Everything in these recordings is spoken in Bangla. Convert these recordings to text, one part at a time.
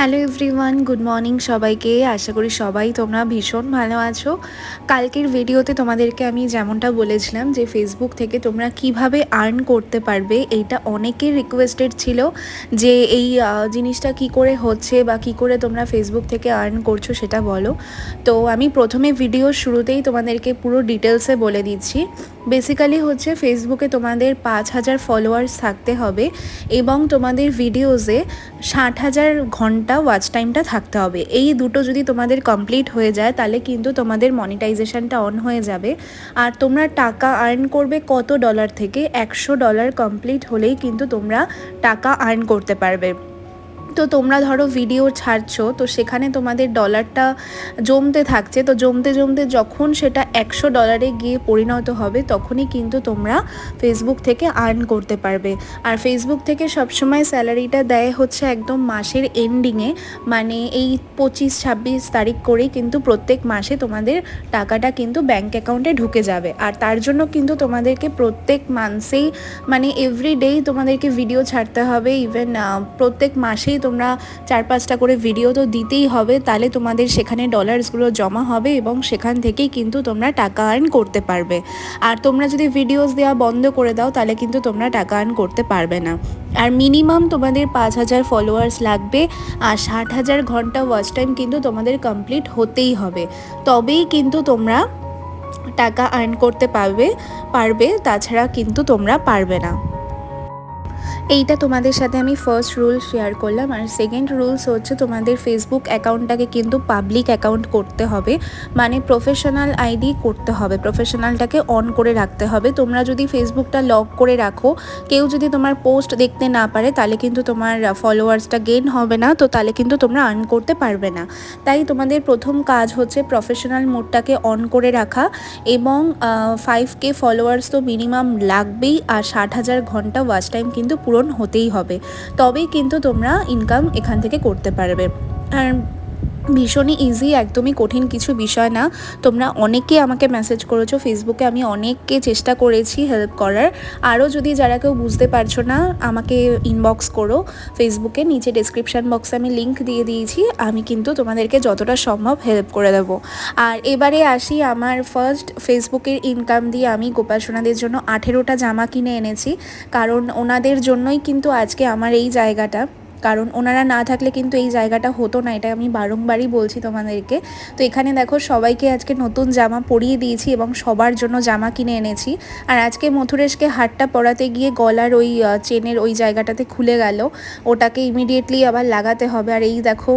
হ্যালো এভরিওয়ান গুড মর্নিং সবাইকে। আশা করি সবাই তোমরা ভীষণ ভালো আছো। কালকের ভিডিওতে তোমাদেরকে আমি যেমনটা বলেছিলাম যে ফেসবুক থেকে তোমরা কীভাবে আর্ন করতে পারবে, এইটা অনেকের রিকোয়েস্টেড ছিল যে, এই জিনিসটা কি করে হচ্ছে বা কি করে তোমরা ফেসবুক থেকে আর্ন করছ সেটা বলো। তো আমি প্রথমে ভিডিওর শুরুতেই তোমাদেরকে পুরো ডিটেলসে বলে দিচ্ছি। বেসিক্যালি হচ্ছে ফেসবুকে তোমাদের পাঁচ হাজার ফলোয়ার্স থাকতে হবে এবং তোমাদের ভিডিওসে ষাট হাজার ঘণ্টা ওয়াচ টাইমটা থাকতে হবে। এই দুটো যদি তোমাদের কমপ্লিট হয়ে যায়, তাহলে কিন্তু তোমাদের মনিটাইজেশনটা অন হয়ে যাবে। আর তোমরা টাকা আর্ন করবে কত ডলার থেকে? একশো ডলার কমপ্লিট হলেই কিন্তু তোমরা টাকা আর্ন করতে পারবে। তো তোমরা ধরো ভিডিও ছাড়ছো, তো সেখানে তোমাদের ডলারটা জমতে থাকছে। তো জমতে জমতে যখন সেটা একশো ডলারে গিয়ে পরিণত হবে, তখনই কিন্তু তোমরা ফেসবুক থেকে আর্ন করতে পারবে। আর ফেসবুক থেকে সবসময় স্যালারিটা দেয় হচ্ছে একদম মাসের এন্ডিংয়ে মানে এই পঁচিশ, ছাব্বিশ তারিখ করেই কিন্তু প্রত্যেক মাসে তোমাদের টাকাটা কিন্তু ব্যাংক অ্যাকাউন্টে ঢুকে যাবে। আর তার জন্য কিন্তু তোমাদেরকে প্রত্যেক মান্থেই মানে এভরিডেই তোমাদেরকে ভিডিও ছাড়তে হবে। ইভেন প্রত্যেক মাসেই তোমরা চার পাঁচটা করে ভিডিও তো দিতেই হবে, তাহলে তোমাদের সেখানে ডলার্সগুলো জমা হবে এবং সেখান থেকেই কিন্তু তোমরা টাকা আর্ন করতে পারবে। আর তোমরা যদি ভিডিওস দেওয়া বন্ধ করে দাও, তাহলে কিন্তু তোমরা টাকা আর্ন করতে পারবে না। আর মিনিমাম তোমাদের পাঁচ হাজার ফলোয়ার্স লাগবে, আর ষাট হাজার ঘণ্টা ওয়াচ টাইম কিন্তু তোমাদের কমপ্লিট হতেই হবে। তবেই কিন্তু তোমরা টাকা আর্ন করতে পারবে পারবে, তাছাড়া কিন্তু তোমরা পারবে না। এইটা তোমাদের সাথে আমি ফার্স্ট রুল শেয়ার করলাম। আর সেকেন্ড রুলস হচ্ছে তোমাদের ফেসবুক অ্যাকাউন্টটাকে কিন্তু পাবলিক অ্যাকাউন্ট করতে হবে। মানে প্রফেশনাল আইডি করতে হবে। প্রফেশনালটাকে অন করে রাখতে হবে। তোমরা যদি ফেসবুকটা লক করে রাখো, কেউ যদি তোমার পোস্ট দেখতে না পারে, তাহলে কিন্তু তোমার ফলোয়ার্সটা গেন হবে না। তো তাহলে কিন্তু তোমরা আর্ন করতে পারবে না। তাই তোমাদের প্রথম কাজ হচ্ছে প্রফেশনাল মোডটাকে অন করে রাখা এবং ফাইভ কে ফলোয়ার্স তো মিনিমাম লাগবেই। আর ষাট হাজার ঘণ্টা ওয়াচ টাইম কিন্তু পূরণ হতেই হবে। তবেই কিন্তু তোমরা ইনকাম এখান থেকে করতে পারবে। আর ভীষণই ইজি একদমই কঠিন কিছু বিষয় না। তোমরা অনেকে আমাকে মেসেজ করেছ ফেসবুকে আমি অনেককে চেষ্টা করেছি হেল্প করার। আরও যদি যারা কেউ বুঝতে পারছ না, আমাকে ইনবক্স করো। ফেসবুকে নিচে ডেসক্রিপশান বক্সে আমি লিঙ্ক দিয়ে দিয়েছি, আমি কিন্তু তোমাদেরকে যতটা সম্ভব হেল্প করে দেবো। আর এবারে আসি আমার ফার্স্ট ফেসবুকের ইনকাম দিয়ে। আমি গোপাল সোনাদের জন্য আঠেরোটা জামা কিনে এনেছি, কারণ ওনাদের জন্যই কিন্তু আজকে আমার এই জায়গাটা। কারণ ওনারা না থাকলে কিন্তু এই জায়গাটা হতো না, এটা আমি বারংবারই বলছি তোমাদেরকে। তো এখানে দেখো সবাইকে আজকে নতুন জামা পরিয়ে দিয়েছি এবং সবার জন্য জামা কিনে এনেছি। আর আজকে মথুরেশকে হাটটা পরাতে গিয়ে গলার ওই চেনের ওই জায়গাটাতে খুলে গেল। ওটাকে ইমিডিয়েটলি আবার লাগাতে হবে। আর এই দেখো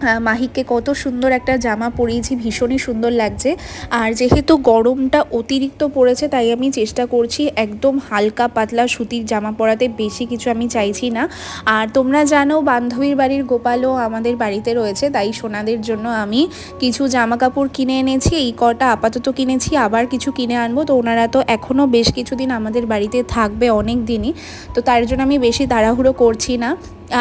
আহ, মাহিককে কত সুন্দর একটা জামা পরিয়েছি ভীষণই সুন্দর লাগছে। আর যেহেতু গরমটা অতিরিক্ত পড়েছে তাই আমি চেষ্টা করছি একদম হালকা পাতলা সুতির জামা পরাতে বেশি কিছু আমি চাইছি না। আর তোমরা জানো বান্ধবীর বাড়ির গোপালও আমাদের বাড়িতে রয়েছে তাই সোনাদের জন্য আমি কিছু জামা কাপড় কিনে এনেছি এই কটা আপাতত কিনেছি আবার কিছু কিনে আনব। তো ওনারা তো এখনও বেশ কিছুদিন আমাদের বাড়িতে থাকবে অনেক দিনই তো তার জন্য আমি বেশি তাড়াহুড়ো করছি না।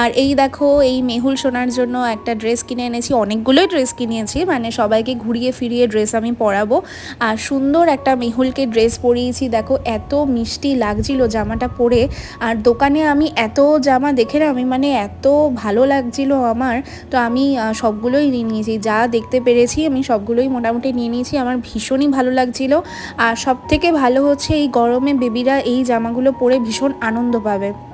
আর এই দেখো, এই মেহুল সোনার জন্য একটা ড্রেস কিনে এনেছি, অনেকগুলোই ড্রেস কিনেছি মানে সবাইকে ঘুরিয়ে ফিরিয়ে ড্রেস আমি পরাবো। আর সুন্দর একটা মেহুলকে ড্রেস পরিয়েছি, দেখো, এত মিষ্টি লাগছিল জামাটা পরে। আর দোকানে আমি এত জামা দেখে না, আমি মানে এত ভালো লাগছিল আমার। তো আমি সবগুলোই নিয়ে নিয়েছি, যা দেখতে পেরেছি আমি সবগুলোই মোটামুটি নিয়ে নিয়েছি, আমার ভীষণই ভালো লাগছিল। আর সব থেকে ভালো হচ্ছে এই গরমে বেবিরা এই জামাগুলো পরে ভীষণ আনন্দ পাবে।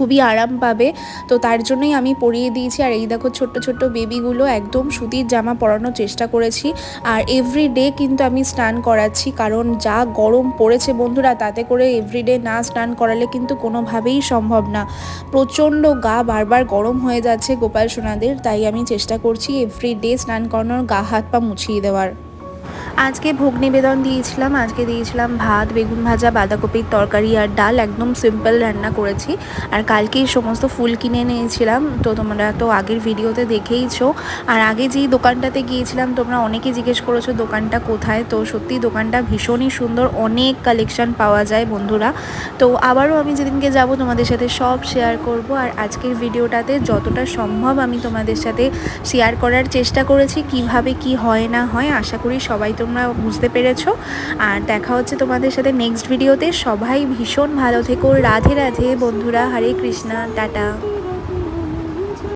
খুবই আরাম পাবে। তো তার জন্যই আমি পরিয়ে দিয়েছি। আর এই দেখো ছোট্ট ছোট্ট বেবিগুলো একদম সুতির জামা পরানোর চেষ্টা করেছি। আর এভরি ডে কিন্তু আমি স্নান করাচ্ছি। কারণ যা গরম পড়েছে বন্ধুরা, তাতে করে এভরিডে না স্নান করালে কিন্তু কোনোভাবেই সম্ভব না। প্রচণ্ড গা বারবার গরম হয়ে যাচ্ছে গোপাল সোনাদের। তাই আমি চেষ্টা করছি এভরি ডে স্নান করানোর গা, হাত, পা মুছিয়ে দেওয়ার। আজকে ভোগ নিবেদন দিয়েছিলাম, আজকে দিয়েছিলাম ভাত, বেগুন ভাজা, বাঁধাকপির তরকারি আর ডাল, একদম সিম্পল রান্না করেছি। আর কালকেই সমস্ত ফুল কিনে নিয়েছিলাম, তো তোমরা তো আগের ভিডিওতে দেখেইছো। আর আগে যেই দোকানটাতে গিয়েছিলাম, তোমরা অনেকে জিজ্ঞেস করেছ দোকানটা কোথায়? তো সত্যি দোকানটা ভীষণই সুন্দর, অনেক কালেকশন পাওয়া যায় বন্ধুরা। তো আবারও আমি যেদিনকে যাব তোমাদের সাথে সব শেয়ার করব। আর আজকের ভিডিওটাতে যতটা সম্ভব আমি তোমাদের সাথে শেয়ার করার চেষ্টা করেছি, কীভাবে কি হয় না হয়, আশা করি সবাই তোমরা বুঝতে পেরেছ। আর দেখা হচ্ছে তোমাদের সাথে নেক্সট ভিডিওতে সবাই ভীষণ ভালো থেকো। রাধে রাধে বন্ধুরা। হরে কৃষ্ণা। টাটা।